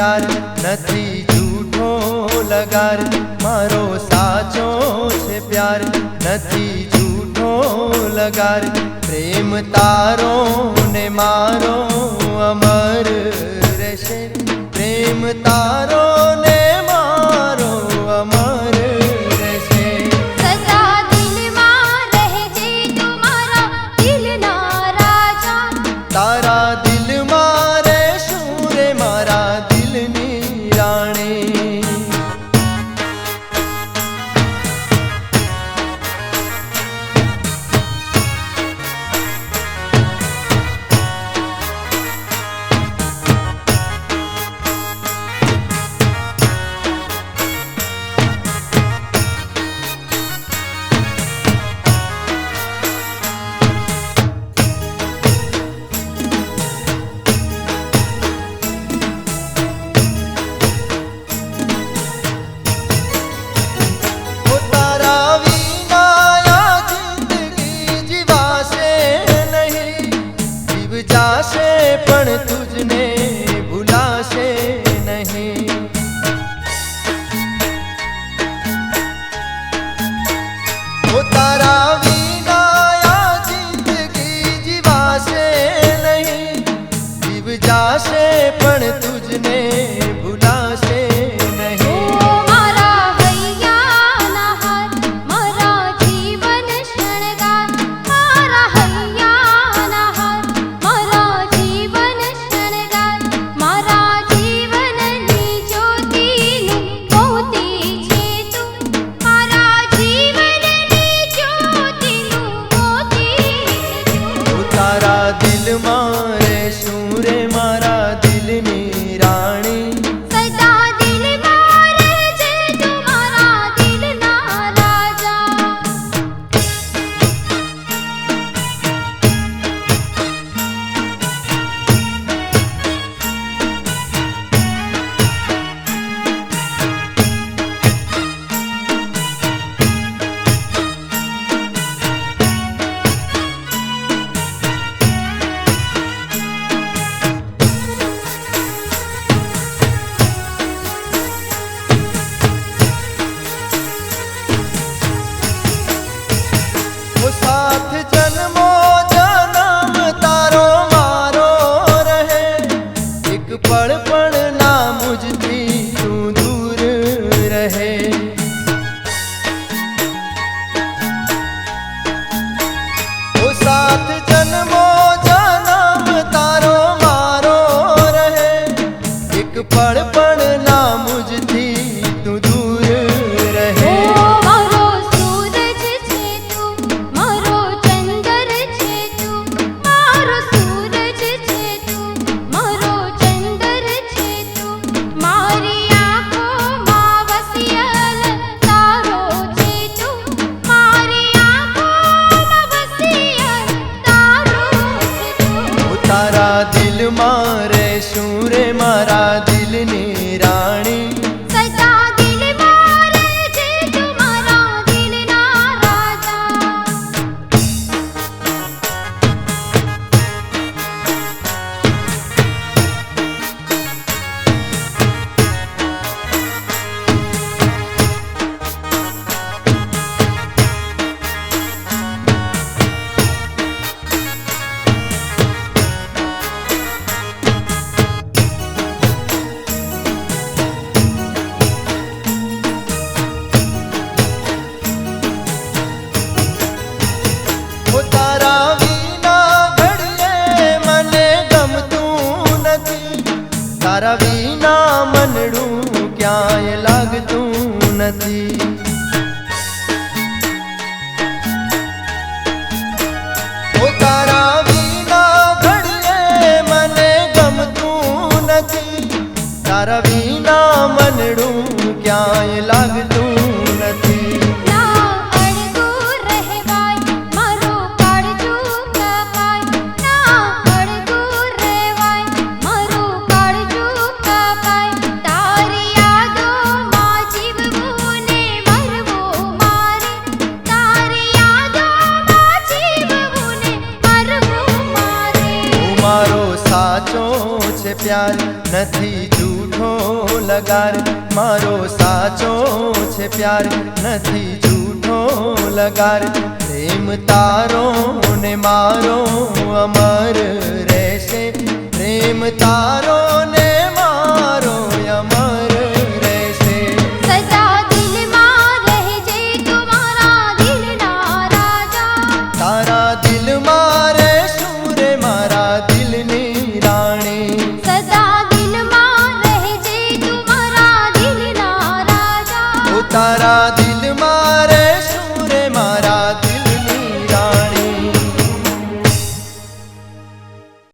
યાર નથી જૂઠો લગાર મારો સાચો છે પ્યાર નથી જૂઠો લગાર પ્રેમ તારો ને મારો અમર રહેશે પ્રેમ તારો सारा તારા વિના મનડું ક્યાંય લાગતું નથી. તારા વિના ઘડીએ મને ગમતું નથી. તારા વિના મનડું ક્યાંય લાગતું પ્યાર નથી જૂઠો લગાર. મારો સાચો છે પ્યાર નથી જૂઠો લગાર. પ્રેમ તારો ને મારો અમર રહેશે. પ્રેમ તારો ને